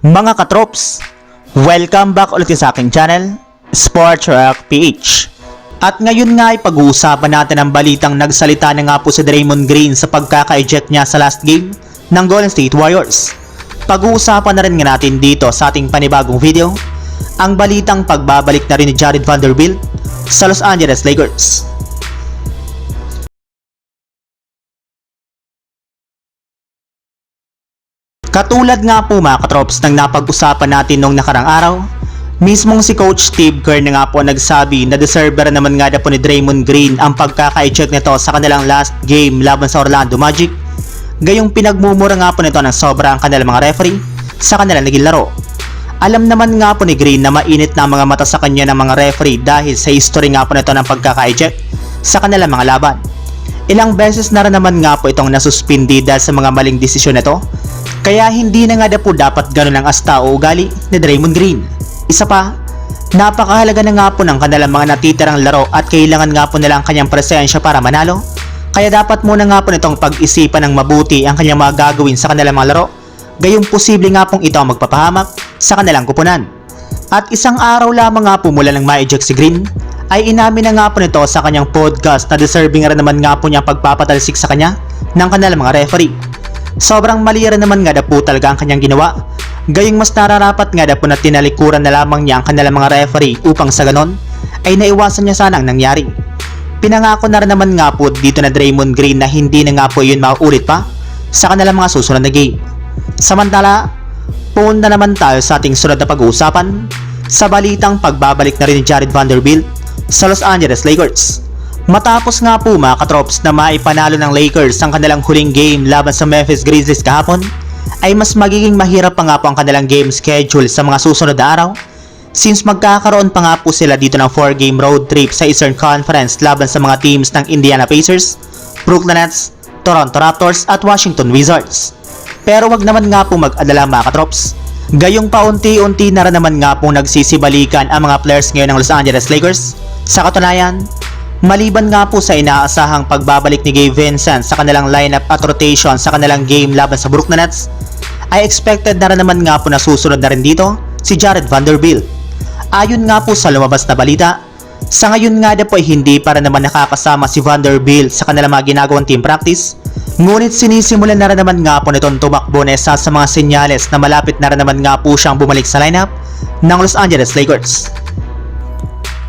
Mga katrops, welcome back ulit sa aking channel, Sports Rock PH. At ngayon nga ay pag-uusapan natin ang balitang nagsalita na nga po si Draymond Green sa pagkaka-eject niya sa last game ng Golden State Warriors. Pag-uusapan na rin nga natin dito sa ating panibagong video, ang balitang pagbabalik na rin ni Jared Vanderbilt sa Los Angeles Lakers. Katulad nga po mga katrops ng napag-usapan natin nung nakarang araw, mismong si Coach Steve Kerr na nga po nagsabi na deserver naman nga na po ni Draymond Green ang pagkaka-eject nito sa kanilang last game laban sa Orlando Magic. Gayong pinagmumura nga po nito ng sobra ang kanilang mga referee sa kanilang naging laro. Alam naman nga po ni Green na mainit na mga mata sa kanya ng mga referee dahil sa history nga po nito ng pagkaka-eject sa kanilang mga laban. Ilang beses na rin naman nga po itong nasuspindi dahil sa mga maling desisyon nito kaya hindi na nga na po dapat ganun ang asta o ugali ni Draymond Green. Isa pa, napakahalaga na nga po ng kanilang mga natitirang laro at kailangan nga po nila ang kanyang presensya para manalo. Kaya dapat muna nga po nitong pag-isipan ng mabuti ang kanyang mga gagawin sa kanilang mga laro. Gayong posible nga pong ito ang magpapahamak sa kanilang kupunan. At isang araw lamang nga po mula nang ma-eject si Green, ay inamin na nga po nito sa kanyang podcast na deserving rin naman nga po niya pagpapatalsik sa kanya ng kanilang mga referee. Sobrang mali rin naman nga na po talaga ang kanyang ginawa. Gayong mas nararapat nga na po na tinalikuran na lamang niya ang kanilang mga referee upang sa ganon ay naiwasan niya sana ang nangyari. Pinangako na rin naman nga po dito na Draymond Green na hindi na nga po yun mauulit pa sa kanilang mga susunod na game. Samantala, punta naman tayo sa ating sunod na pag-uusapan sa balitang pagbabalik na rin ni Jared Vanderbilt sa Los Angeles Lakers. Matapos nga po mga katrops na maipanalo ng Lakers ang kanilang huling game laban sa Memphis Grizzlies kahapon, ay mas magiging mahirap pa nga po ang kanilang game schedule sa mga susunod na araw since magkakaroon pa nga po sila dito ng 4-game road trip sa Eastern Conference laban sa mga teams ng Indiana Pacers, Brooklyn Nets, Toronto Raptors at Washington Wizards. Pero wag naman nga po mag-alala mga katrops. Gayong paunti-unti na rin naman nga po nagsisibalikan ang mga players ngayon ng Los Angeles Lakers. Sa katunayan, Maliban nga po sa inaasahang pagbabalik ni Gabe Vincent sa kanilang lineup at rotation sa kanilang game laban sa Brooklyn Nets, ay expected na rin naman nga po na susunod na rin dito si Jared Vanderbilt. Ayon nga po sa lumabas na balita, sa ngayon nga na po ay hindi para naman nakakasama si Vanderbilt sa kanilang mga ginagawang team practice, ngunit sinisimulan na rin naman nga po nitong tumakbo na isa sa mga senyales na malapit na rin naman nga po siyang bumalik sa lineup ng Los Angeles Lakers.